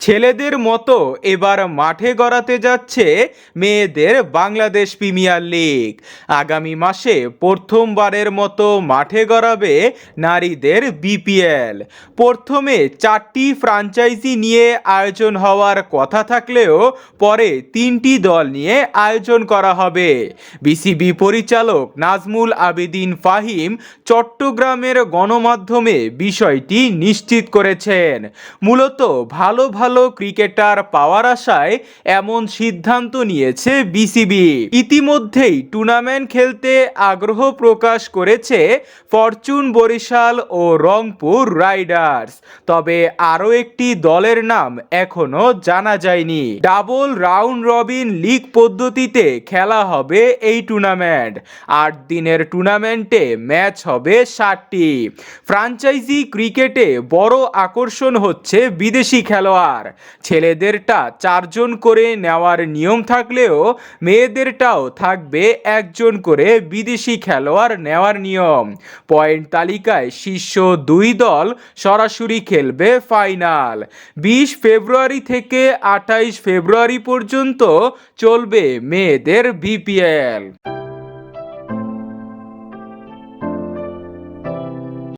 ছেলেদের মতো এবার মাঠে গড়াতে যাচ্ছে মেয়েদের বাংলাদেশ প্রিমিয়ার লিগ। আগামী মাসে প্রথমবারের মতো মাঠে গড়াবে নারীদের বিপিএল। প্রথমে চারটি ফ্রাঞ্চাইজি নিয়ে আয়োজন হওয়ার কথা থাকলেও পরে তিনটি দল নিয়ে আয়োজন করা হবে। বিসিবি পরিচালক নাজমুল আবেদিন ফাহিম চট্টগ্রামের গণমাধ্যমে বিষয়টি নিশ্চিত করেছেন। মূলত ভালো ভালো ক্রিকেটার পাওয়ার আশায় এমন সিদ্ধান্ত নিয়েছে বিসিবি। ইতিমধ্যেই টুর্নামেন্ট খেলতে আগ্রহ প্রকাশ করেছে ফরচুন বরিশাল ও রংপুর রাইডার্স। তবে আরও একটি দলের নাম এখনও জানা যায়নি। ডাবল রাউন্ড রবিন লিগ পদ্ধতিতে খেলা হবে এই টুর্নামেন্ট। আট দিনের টুর্নামেন্টে ম্যাচ হবে ষাটটি ফ্রাঞ্চাইজি ক্রিকেটে বড় আকর্ষণ হচ্ছে বিদেশি খেলোয়াড়। ছেলেদেরটা চারজন করে নেওয়ার নিয়ম থাকলেও মেয়েদেরটাও থাকবে একজন করে বিদেশি খেলোয়াড় নেওয়ার নিয়ম। পয়েন্ট তালিকায় শীর্ষ দুই দল সরাসরি খেলবে ফাইনাল। বিশ ফেব্রুয়ারি থেকে আঠাইশ ফেব্রুয়ারি পর্যন্ত চলবে মেয়েদের বিপিএল।